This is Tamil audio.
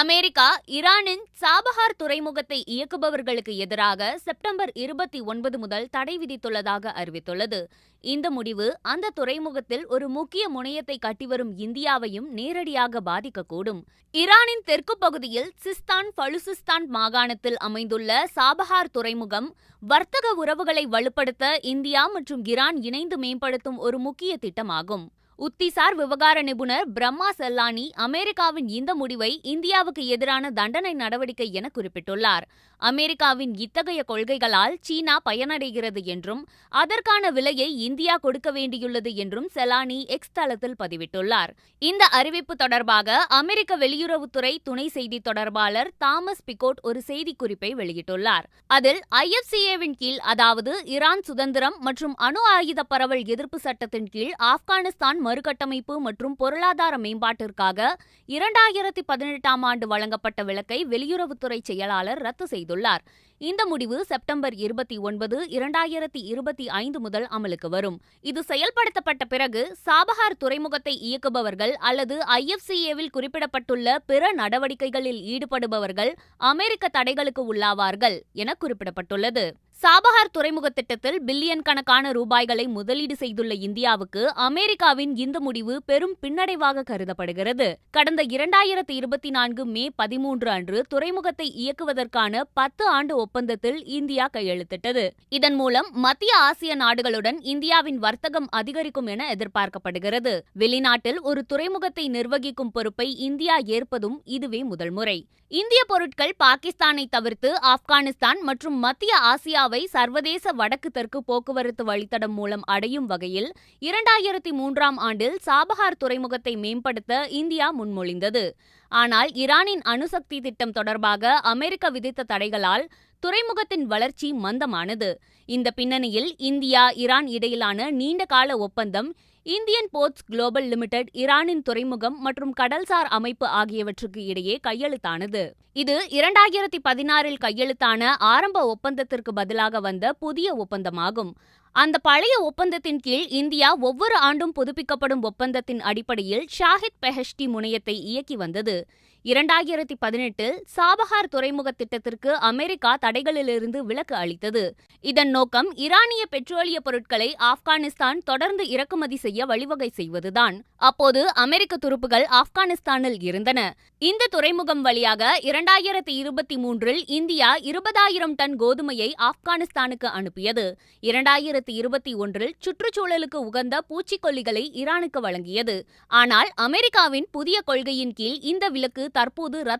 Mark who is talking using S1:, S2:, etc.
S1: அமெரிக்கா ஈரானின் சாபஹார் துறைமுகத்தை இயக்குபவர்களுக்கு எதிராக செப்டம்பர் இருபத்தி ஒன்பது முதல் தடை விதித்துள்ளதாக அறிவித்துள்ளது. இந்த முடிவு அந்த துறைமுகத்தில் ஒரு முக்கிய முனையத்தை கட்டிவரும் இந்தியாவையும் நேரடியாக பாதிக்கக்கூடும். ஈரானின் தெற்கு பகுதியில் சிஸ்தான் பலுசிஸ்தான் மாகாணத்தில் அமைந்துள்ள சாபஹார் துறைமுகம் வர்த்தக உறவுகளை வலுப்படுத்த இந்தியா மற்றும் ஈரான் இணைந்து மேம்படுத்தும் ஒரு முக்கிய திட்டமாகும். உத்திசார் விவகார நிபுணர் பிரம்மா செல்லானி அமெரிக்காவின் இந்த முடிவை இந்தியாவுக்கு எதிரான தண்டனை நடவடிக்கை என குறிப்பிட்டுள்ளார். அமெரிக்காவின் இத்தகைய கொள்கைகளால் சீனா பயனடைகிறது என்றும் அதற்கான விலையை இந்தியா கொடுக்க வேண்டியுள்ளது என்றும் செலானி எக்ஸ் தளத்தில் பதிவிட்டுள்ளார். இந்த அறிவிப்பு தொடர்பாக அமெரிக்க வெளியுறவுத்துறை துணை செய்தி தொடர்பாளர் தாமஸ் பிகோட் ஒரு செய்திக்குறிப்பை வெளியிட்டுள்ளார். அதில் ஐஎஃப்சிஏவின் கீழ் அதாவது ஈரான் சுதந்திரம் மற்றும் அணு ஆயுத பரவல் எதிர்ப்பு சட்டத்தின் கீழ் ஆப்கானிஸ்தான் மறுகட்டமைப்பு மற்றும் பொருளாதார மேம்பாட்டிற்காக இரண்டாயிரத்தி பதினெட்டாம் ஆண்டு வழங்கப்பட்ட விலக்கை வெளியுறவுத்துறை செயலாளர் ரத்து செய்துள்ளார். இந்த முடிவு செப்டம்பர் இருபத்தி ஒன்பது இரண்டாயிரத்தி இருபத்தி ஐந்து முதல் அமலுக்கு வரும். இது செயல்படுத்தப்பட்ட பிறகு சாபஹார் துறைமுகத்தை இயக்குபவர்கள் அல்லது ஐஎஃப்சிஏவில் குறிப்பிடப்பட்டுள்ள பிற நடவடிக்கைகளில் ஈடுபடுபவர்கள் அமெரிக்க தடைகளுக்கு உள்ளாவார்கள் என குறிப்பிடப்பட்டுள்ளது. சாபஹார் துறைமுக திட்டத்தில் பில்லியன் கணக்கான ரூபாய்களை முதலீடு செய்துள்ள இந்தியாவுக்கு அமெரிக்காவின் இந்த முடிவு பெரும் பின்னடைவாக கருதப்படுகிறது. கடந்த இரண்டாயிரத்தி இருபத்தி நான்கு மே பதிமூன்று அன்று துறைமுகத்தை இயக்குவதற்கான பத்து ஆண்டு ஒப்பந்தத்தில் இந்தியா கையெழுத்திட்டது. இதன் மூலம் மத்திய ஆசிய நாடுகளுடன் இந்தியாவின் வர்த்தகம் அதிகரிக்கும் என எதிர்பார்க்கப்படுகிறது. வெளிநாட்டில் ஒரு துறைமுகத்தை நிர்வகிக்கும் பொறுப்பை இந்தியா ஏற்பதும் இதுவே முதல் முறை இந்திய பொருட்கள் பாகிஸ்தானை தவிர்த்து ஆப்கானிஸ்தான் மற்றும் மத்திய ஆசியா இந்தியாவை சர்வதேச வடக்கு தெற்கு போக்குவரத்து வழித்தடம் மூலம் அடையும் வகையில் இரண்டாயிரத்தி மூன்றாம் ஆண்டில் சாபஹார் துறைமுகத்தை மேம்படுத்த இந்தியா முன்மொழிந்தது. ஆனால் ஈரானின் அணுசக்தி திட்டம் தொடர்பாக அமெரிக்க விதித்த தடைகளால் துறைமுகத்தின் வளர்ச்சி மந்தமானது. இந்த பின்னணியில் இந்தியா ஈரான் இடையிலான நீண்டகால ஒப்பந்தம் இந்தியன் போர்ட்ஸ் குளோபல் லிமிடெட் ஈரானின் துறைமுகம் மற்றும் கடல்சார் அமைப்பு ஆகியவற்றுக்கு இடையே கையெழுத்தானது. இது இரண்டாயிரத்தி பதினாறில் கையெழுத்தான ஆரம்ப ஒப்பந்தத்திற்கு பதிலாக வந்த புதிய ஒப்பந்தமாகும். அந்த பழைய ஒப்பந்தத்தின் கீழ் இந்தியா ஒவ்வொரு ஆண்டும் புதுப்பிக்கப்படும் ஒப்பந்தத்தின் அடிப்படையில் ஷாஹித் பெஹஷ்டி முனையத்தை இயக்கி வந்தது. இரண்டாயிரத்தி பதினெட்டில் சாபஹார் துறைமுக திட்டத்திற்கு அமெரிக்கா தடைகளிலிருந்து விலக்கு அளித்தது. இதன் நோக்கம் ஈரானிய பெட்ரோலிய பொருட்களை ஆப்கானிஸ்தான் தொடர்ந்து இறக்குமதி செய்ய வழிவகை செய்வதுதான். அப்போது அமெரிக்க துருப்புகள் ஆப்கானிஸ்தானில் இருந்தன. இந்த துறைமுகம் வழியாக இரண்டாயிரத்தி இருபத்தி மூன்றில் இந்தியா இருபதாயிரம் டன் கோதுமையை ஆப்கானிஸ்தானுக்கு அனுப்பியது. இரண்டாயிரத்தி இருபத்தி ஒன்றில் சுற்றுச்சூழலுக்கு உகந்த பூச்சிக்கொல்லிகளை ஈரானுக்கு வழங்கியது. ஆனால் அமெரிக்காவின் புதிய கொள்கையின் கீழ் இந்த விலக்கு தற்போது ரத்து